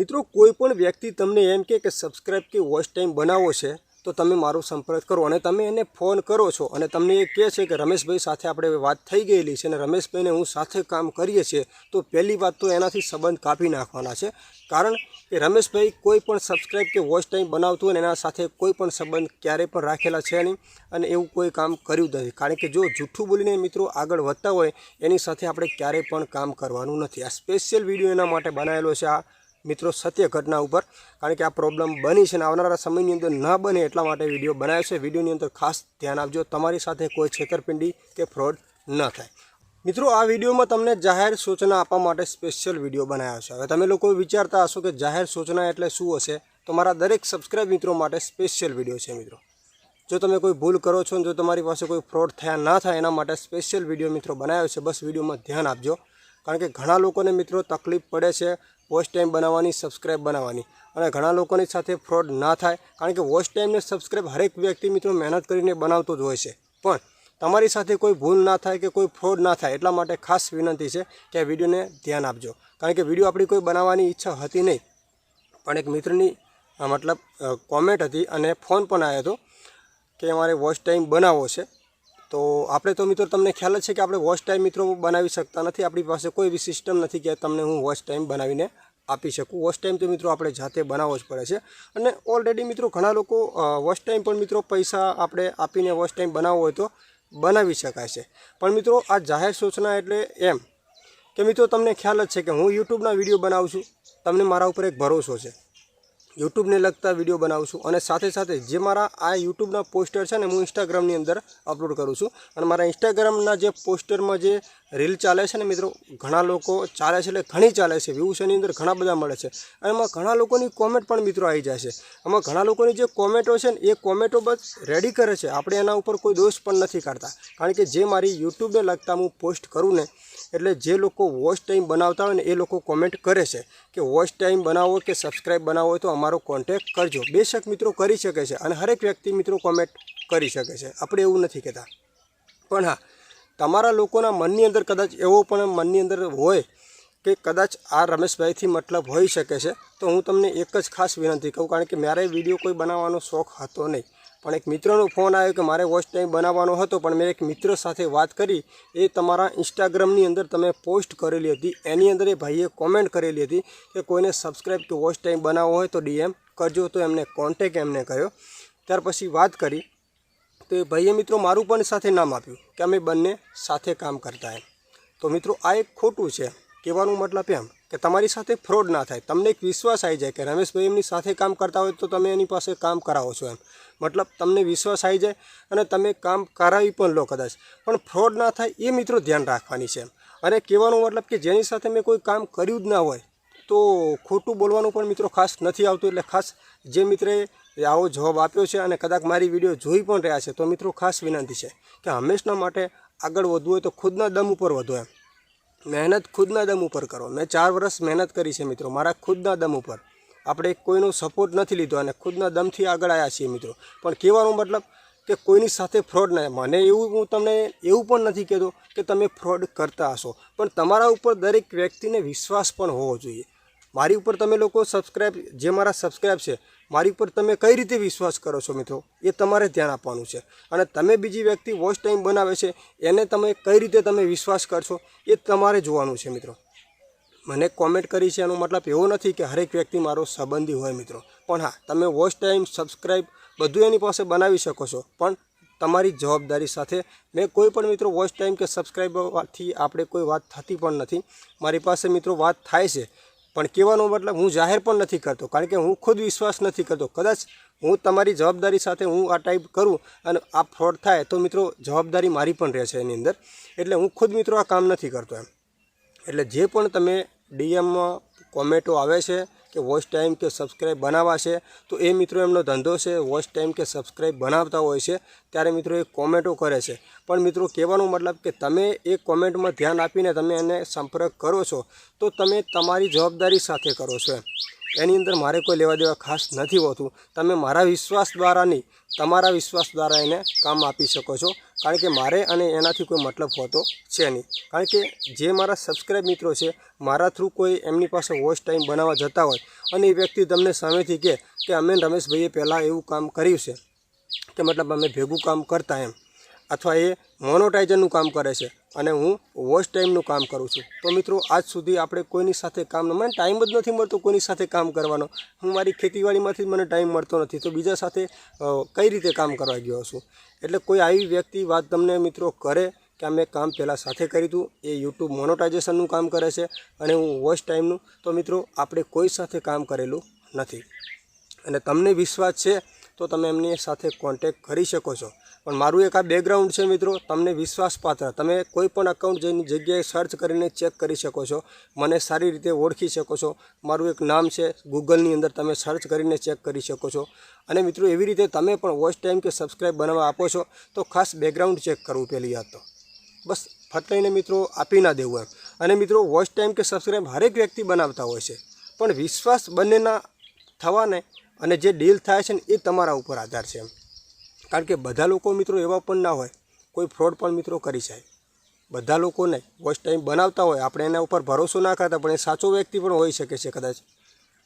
મિત્રો, કોઈ પણ વ્યક્તિ તમને એમ કે સબસ્ક્રાઈબ કે વોચ ટાઈમ બનાવો છે, તો તમે મારો સંપર્ક કરો અને તમે એને ફોન કરો છો. અને તમને એ કહે છે કે રમેશભાઈ સાથે આપણે વાત થઈ ગયેલી છે અને રમેશભાઈને હું સાથે કામ કરીએ છીએ, તો પહેલી વાત તો એનાથી સંબંધ કાપી નાખવાના છે. કારણ કે રમેશભાઈ કોઈ પણ સબસ્ક્રાઈબ કે વોચ ટાઈમ બનાવતું હોય એના સાથે કોઈ પણ સંબંધ ક્યારેય પણ રાખેલા છે નહીં અને એવું કોઈ કામ કર્યું નથી. કારણ કે જો જૂઠું બોલીને મિત્રો આગળ વધતા હોય, એની સાથે આપણે ક્યારેય પણ કામ કરવાનું નથી. આ સ્પેશિયલ વીડિયો એના માટે બનાવેલો છે આ મિત્રો, સત્ય ઘટના ઉપર. કારણ કે આ પ્રોબ્લેમ બની છે અને આવનારા સમયની અંદર ન બને એટલા માટે વીડિયો બનાવ્યો છે. વિડીયોની અંદર ખાસ ધ્યાન આપજો. તમારી સાથે કોઈ છેતરપિંડી કે ફ્રોડ ન થાય. મિત્રો, આ વિડીયોમાં તમને જાહેર સૂચના આપવા માટે સ્પેશિયલ વીડિયો બનાવ્યો છે. હવે તમે લોકો વિચારતા હશો કે જાહેર સૂચના એટલે શું હશે? તો મારા દરેક સબસ્ક્રાઇબ મિત્રો માટે સ્પેશિયલ વીડિયો છે, મિત્રો. જો તમે કોઈ ભૂલ કરો છો જો તમારી પાસે કોઈ ફ્રોડ થયા ના થાય એના માટે સ્પેશિયલ વીડિયો મિત્રો બનાવ્યો છે, બસ વિડીયોમાં ધ્યાન આપજો. કારણ કે ઘણા લોકોને મિત્રો તકલીફ પડે છે વોચ ટાઈમ બનાવવાની, સબસ્ક્રાઈબ બનાવવાની. અને ઘણા લોકોની સાથે ફ્રોડ ના થાય, કારણ કે વોચ ટાઈમને સબસ્ક્રાઇબ હરેક વ્યક્તિ મિત્રો મહેનત કરીને બનાવતો જ હોય છે. પણ તમારી સાથે કોઈ ભૂલ ના થાય કે કોઈ ફ્રોડ ના થાય એટલા માટે ખાસ વિનંતી છે કે આ વિડીયોને ધ્યાન આપજો. કારણ કે વીડિયો આપણી કોઈ બનાવવાની ઈચ્છા હતી નહીં. પણ એક મિત્રની મતલબ કોમેન્ટ હતી અને ફોન પણ આવ્યો હતો કે અમારે વોચ ટાઈમ બનાવવો છે. તો આપણે તો મિત્રો તમને ખ્યાલ જ છે કે આપણે વોચ ટાઈમ મિત્રો બનાવી શકતા નથી. આપણી પાસે કોઈ એવી સિસ્ટમ નથી કે તમને હું વોચ ટાઈમ બનાવીને આપી શકું. વોચ ટાઈમ તો મિત્રો આપણે જાતે બનાવવો જ પડે છે. અને ઓલરેડી મિત્રો ઘણા લોકો વોચ ટાઈમ પણ મિત્રો પૈસા આપણે આપીને વોચ ટાઈમ બનાવવો હોય તો બનાવી શકાય છે. પણ મિત્રો આ જાહેર સૂચના એટલે એમ કે મિત્રો તમને ખ્યાલ જ છે કે હું યુટ્યુબના વીડિયો બનાવું છું. તમને મારા ઉપર એક ભરોસો છે. યુટ્યુબને લગતા વીડિયો બનાવું છું અને સાથે સાથે જે મારા આ યુટ્યુબના પોસ્ટર છે ને હું ઇન્સ્ટાગ્રામની અંદર અપલોડ કરું છું અને મારા ઇન્સ્ટાગ્રામના જે પોસ્ટરમાં જે રીલ ચાલે છે ને મિત્રો, ઘણા લોકો ચાલે છે એટલે ઘણી ચાલે છે વ્યૂઝ અંદર ઘણા બધા મળે છે. એમાં ઘણા લોકોની કોમેન્ટ પણ મિત્રો આવી જાય છે. આમાં ઘણા લોકોની જે કોમેન્ટો છે ને, એ કોમેન્ટો બસ રેડી કરે છે. આપણે એના ઉપર કોઈ દોષ પણ નથી કાઢતા. કારણ કે જે મારી યુટ્યુબને લગતા હું પોસ્ટ કરું ને, એટલે જે લોકો વોચ ટાઈમ બનાવતા હોય ને, એ લોકો કોમેન્ટ કરે છે કે વોચ ટાઈમ બનાવો કે સબસ્ક્રાઈબ બનાવો તો અમારો કોન્ટેક્ટ કરજો. બેશક મિત્રો કરી શકે છે અને હરેક વ્યક્તિ મિત્રો કોમેન્ટ કરી શકે છે. આપણે એવું નથી કહેતા. પણ હા તમારા લોકોના મનની અંદર કદાચ એવો પણ મનની અંદર હોય કે કદાચ આ રમેશભાઈથી મતલબ હોઈ શકે છે, તો હું તમને એક જ ખાસ વિનંતી કહું, કારણ કે મારે વીડિયો કોઈ બનાવવાનો શોખ હતો નહીં. પણ એક મિત્રનો ફોન આવ્યો કે મારે વોચ ટાઈમ બનાવવાનો હતો, પણ મેં એક મિત્ર સાથે વાત કરી, એ તમારા ઇન્સ્ટાગ્રામની અંદર તમે પોસ્ટ કરેલી હતી, એની અંદર એ ભાઈએ કોમેન્ટ કરેલી હતી કે કોઈને સબસ્ક્રાઈબ કે વોચ ટાઈમ બનાવવો હોય તો ડીએમ કરજો, તો એમને કોન્ટેક એમને કર્યો. ત્યાર પછી વાત કરી તો એ ભાઈએ મિત્રો મારું પણ સાથે નામ આપ્યું કે અમે બંને સાથે કામ કરતા એમ. તો મિત્રો આ એક ખોટું છે. કહેવાનું મતલબ એમ કે તમારી સાથે ફ્રોડ ના થાય. તમને એક વિશ્વાસ આવી જાય કે રમેશભાઈ એમની સાથે કામ કરતા હોય તો તમે એની પાસે કામ કરાવો છો એમ. મતલબ તમને વિશ્વાસ આવી જાય અને તમે કામ કરાવી પણ લો કદાચ. પણ ફ્રોડ ના થાય એ મિત્રો ધ્યાન રાખવાની છે અને કહેવાનો મતલબ કે જેની સાથે મેં કોઈ કામ કર્યું જ ના હોય તો ખોટું બોલવાનું પણ મિત્રો ખાસ નથી આવતું. એટલે ખાસ જે મિત્રએ આવો જવાબ આપ્યો છે અને કદાચ મારી વીડિયો જોઈ પણ રહ્યા છે. તો મિત્રો ખાસ વિનંતી છે કે હંમેશના માટે આગળ વધવું હોય તો ખુદના દમ ઉપર વધો એમ. મહેનત ખુદના દમ ઉપર કરો. મેં ચાર વર્ષ મહેનત કરી છે મિત્રો. મારા ખુદના દમ ઉપર. આપણે કોઈનો સપોર્ટ નથી લીધો અને ખુદના દમથી આગળ આવ્યા છીએ મિત્રો. પણ કહેવાનો મતલબ કે કોઈની સાથે ફ્રોડ ના મને એવું હું તમને એવું પણ નથી કહેતો કે તમે ફ્રોડ કરતા હશો. પણ તમારા ઉપર દરેક વ્યક્તિને વિશ્વાસ પણ હોવો જોઈએ. મારી ઉપર તમે લોકો સબસ્ક્રાઈબ જે મારા સબસ્ક્રાઈબ છે મારી ઉપર તમે કઈ રીતે વિશ્વાસ કરો છો મિત્રો? એ તમારે ધ્યાન આપવાનું છે. અને તમે બીજી વ્યક્તિ વોચ ટાઈમ બનાવે છે, એને તમે કઈ રીતે તમે વિશ્વાસ કરશો, એ તમારે જોવાનું છે મિત્રો. મને કોમેન્ટ કરી છે એનો મતલબ એવો નથી કે હરેક વ્યક્તિ મારો સંબંધી હોય મિત્રો. પણ હા, તમે વોચ ટાઈમ સબસ્ક્રાઈબ બધું એની પાસે બનાવી શકો છો. પણ તમારી જવાબદારી સાથે મેં કોઈ પણ મિત્રો વોચ ટાઈમ કે સબસ્ક્રાઈબરથી આપણે કોઈ વાત થતી પણ નથી. મારી પાસે મિત્રો વાત થાય છે પણ કહેવાનો મતલબ હું જાહેર પણ નથી કરતો, કારણ કે હું ખુદ વિશ્વાસ નથી કરતો. કદાચ હું તમારી જવાબદારી સાથે હું આ ટાઈપ કરું અને આ ફ્રોડ થાય, તો મિત્રો જવાબદારી મારી પણ રહેશે એની અંદર. એટલે હું ખુદ મિત્રો આ કામ નથી કરતો એમ. એટલે જે પણ તમે ડીએમમાં કોમેન્ટો આવે છે કે વોચ ટાઈમ કે સબસ્ક્રાઈબ બનાવવા છે, તો એ મિત્રો એમનો ધંધો છે, વોચ ટાઈમ કે સબસ્ક્રાઈબ બનાવતા હોય છે, ત્યારે મિત્રો એ કોમેન્ટો કરે છે. પણ મિત્રો કહેવાનો મતલબ કે તમે એ કોમેન્ટમાં ધ્યાન આપીને તમે એને સંપર્ક કરો છો, તો તમે તમારી જવાબદારી સાથે કરો છો એની અંદર મારે કોઈ લેવા દેવા ખાસ નથી હોતું. તમે મારા વિશ્વાસ દ્વારા નહીં, તમારા વિશ્વાસ દ્વારા એને કામ આપી શકો છો. કારણ કે મારે અને એનાથી કોઈ મતલબ હોતો છે નહીં. કારણ કે જે મારા સબસ્ક્રાઈબ મિત્રો છે, મારા થ્રુ કોઈ એમની પાસે વોચ ટાઈમ બનાવવા જતા હોય અને એ વ્યક્તિ તમને સામેથી કહે કે અમે રમેશભાઈએ પહેલાં એવું કામ કર્યું છે, કે મતલબ અમે ભેગું કામ કરતા એમ. અથવા એ મોનોટાઇઝરનું કામ કરે છે અને હું વોચ ટાઈમનું કામ કરું છું. તો મિત્રો, આજ સુધી આપણે કોઈની સાથે કામ મને ટાઈમ જ નથી મળતો કોઈની સાથે કામ કરવાનો. હું મારી ખેતીવાડીમાંથી મને ટાઈમ મળતો નથી. તો બીજા સાથે કઈ રીતે કામ કરવા ગયો છું? એટલે કોઈ આવી વ્યક્તિ વાત તમને મિત્રો કરે કે અમે કામ પહેલાં સાથે કર્યું હતું એ યુટ્યુબ મોનોટાઇઝેશનનું કામ કરે છે અને હું વોચ ટાઈમનું તો મિત્રો, આપણે કોઈ સાથે કામ કરેલું નથી. અને તમને વિશ્વાસ છે તો તમે એમની સાથે કોન્ટેક કરી શકો છો. પણ મારું એક આ બેકગ્રાઉન્ડ છે મિત્રો, તમને વિશ્વાસપાત્ર તમે કોઈ પણ અકાઉન્ટ જેની જગ્યાએ સર્ચ કરીને ચેક કરી શકો છો, મને સારી રીતે ઓળખી શકો છો. મારું એક નામ છે, ગૂગલની અંદર તમે સર્ચ કરીને ચેક કરી શકો છો. અને મિત્રો, એવી રીતે તમે પણ વોચ ટાઈમ કે સબસ્ક્રાઈબ બનાવવા આપો છો, તો ખાસ બેકગ્રાઉન્ડ ચેક કરવું પહેલી યાદ તો. બસ ફટ મિત્રો, આપી ના દેવું એમ. અને મિત્રો વોચ ટાઈમ કે સબસ્ક્રાઈબ હરેક વ્યક્તિ બનાવતા હોય છે. પણ વિશ્વાસ બંનેના થવાને અને જે ડીલ થાય છે ને, એ તમારા ઉપર આધાર છે એમ. કારણ કે બધા લોકો મિત્રો એવા પણ ના હોય, કોઈ ફ્રોડ પણ મિત્રો કરી જાય. બધા લોકોને વોચ ટાઈમ બનાવતા હોય, આપણે એના ઉપર ભરોસો ના કરતા, પણ એ સાચો વ્યક્તિ પણ હોઈ શકે છે કદાચ.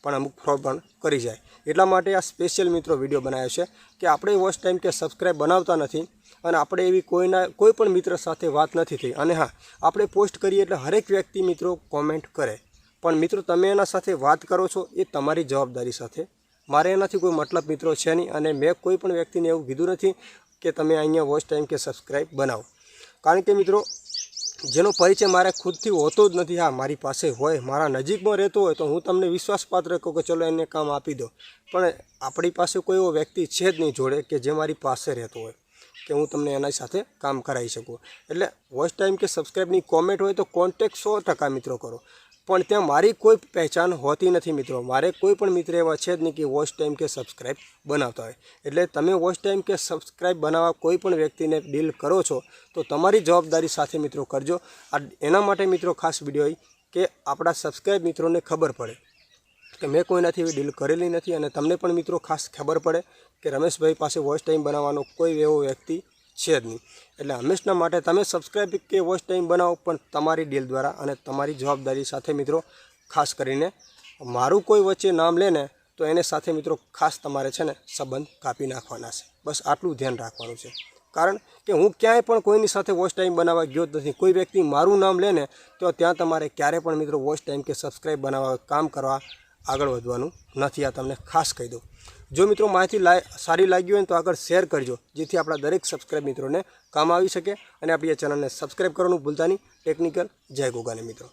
પણ અમુક ફ્રોડ પણ કરી જાય. એટલા માટે આ સ્પેશિયલ મિત્રો વીડિયો બનાવ્યો છે કે આપણે વોચ ટાઈમ કે સબસ્ક્રાઈબ બનાવતા નથી અને આપણે એવી કોઈના, કોઈ પણ મિત્ર સાથે વાત નથી થઈ. અને હા, આપણે પોસ્ટ કરીએ એટલે હરેક વ્યક્તિ મિત્રો કોમેન્ટ કરે. પણ મિત્રો, તમે એના સાથે વાત કરો છો, એ તમારી જવાબદારી સાથે મારે એનાથી કોઈ મતલબ મિત્રો છે નહીં અને મેં કોઈ પણ વ્યક્તિને એવું કીધું નથી કે તમે અહીંયા વોચ ટાઈમ કે સબસ્ક્રાઈબ બનાવો. કારણ કે મિત્રો, જેનો પરિચય મારે ખુદથી હોતો જ નથી, હા, મારી પાસે હોય, મારા નજીકમાં રહેતો હોય, તો હું તમને વિશ્વાસપાત્ર કહું કે ચલો એને કામ આપી દો. પણ આપણી પાસે કોઈ એવો વ્યક્તિ છે જ નહીં જોડે કે જે મારી પાસે રહેતો હોય, કે હું તમને એના સાથે કામ કરાવી શકું. એટલે વોચ ટાઈમ કે સબસ્ક્રાઈબની કોમેન્ટ હોય તો કોન્ટેક સો ટકા મિત્રો કરો. પણ ત્યાં મારી કોઈ પહેચાન હોતી નથી મિત્રો. મારે કોઈ પણ મિત્ર એવા છે જ નહીં કે વોચ ટાઈમ કે સબસ્ક્રાઇબ બનાવતા હોય. એટલે તમે વોચ ટાઈમ કે સબસ્ક્રાઈબ બનાવવા કોઈ પણ વ્યક્તિને ડીલ કરો છો, તો તમારી જવાબદારી સાથે મિત્રો કરજો. આ એના માટે મિત્રો ખાસ વીડિયો હોય કે આપણા સબસ્ક્રાઇબ મિત્રોને ખબર પડે કે મેં કોઈનાથી એવી ડીલ કરેલી નથી અને તમને પણ મિત્રો ખાસ ખબર પડે કે રમેશભાઈ પાસે વોચ ટાઈમ બનાવવાનો કોઈ એવો વ્યક્તિ છે જ નહીં. એટલે હંમેશના માટે તમે સબસ્ક્રાઈબ કે વોચ ટાઈમ બનાવો પણ તમારી ડીલ દ્વારા અને તમારી જવાબદારી સાથે મિત્રો ખાસ કરીને મારું કોઈ વચ્ચે નામ લે તો એને સાથે મિત્રો ખાસ તમારે છે ને સંબંધ કાપી નાખવાના છે. બસ આટલું ધ્યાન રાખવાનું છે. કારણ કે હું ક્યાંય પણ કોઈની સાથે વોચ ટાઈમ બનાવવા ગયો નથી. કોઈ વ્યક્તિ મારું નામ લે તો ત્યાં તમારે ક્યારે પણ મિત્રો વોચ ટાઈમ કે સબસ્ક્રાઈબ બનાવવા, કામ કરવા આગળ વધવાનું નથી. આ તમને ખાસ કહી દઉં. જો મિત્રો માહિતી સારી લાગી હોય તો આગળ શેર કરજો, જેથી આપણા દરેક સબસ્ક્રાઈબ મિત્રોને કામ આવી શકે અને આપણી આ ચેનલને સબસ્ક્રાઈબ કરવાનું ભૂલતા નહીં. ટેકનિકલ જય ગોગાને મિત્રો.